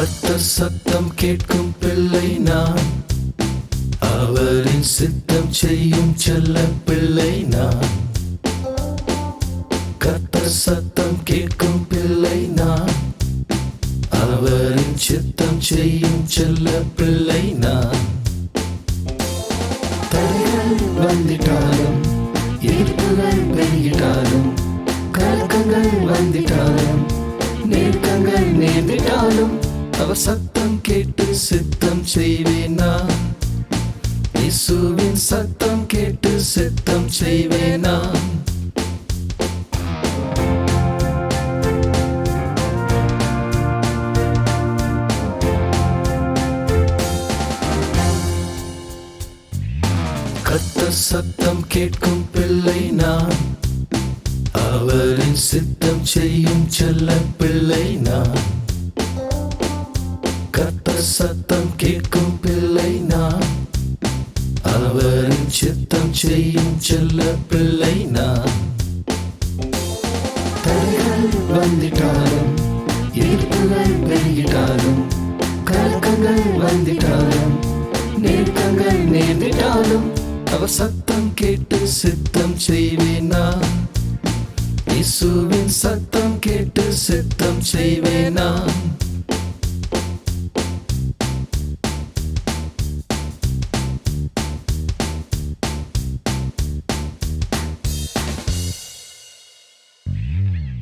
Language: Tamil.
கர்த்தர் சத்தம் கேட்கும் பிள்ளை நான். அவரின் சித்தம் செய்யும் செல்ல பிள்ளை நான். கர்த்தர் சத்தம் கேட்கும் பிள்ளை நான். அவரின் சித்தம் செய்யும் செல்ல பிள்ளை நான். தடைகள் வந்துட்டாலும் எதிர்ப்புகள் பெருகிட்டாலும் கலக்கங்கள் வந்துட்டாலும் நெருக்கங்கள் நேர்ந்துட்டாலும் அவர் சத்தம் கேட்டு சித்தம் செய்வேனா? இசுவின் சத்தம் கேட்டு சித்தம் செய்வேனா? கர்த்தர் சத்தம் கேட்கும் பிள்ளை நான். அவரின் சித்தம் செய்யும் செல்ல பிள்ளை நான். சத்தம் கேட்கும் பிள்ளை நான். அவரின் சித்தம் செய்யும் செல்ல பிள்ளை நான். தடைகள் வந்திட்டாலும் எதிர்ப்புகள் பெருகிட்டாலும் கலக்கங்கள் வந்துட்டாலும் நெருக்கங்கள் நேர்ந்துட்டாலும் அவ சத்தம் கேட்டு சித்தம் செய்வேனா இசுவின் சத்தம் கேட்டு சித்தம் செய்வேன்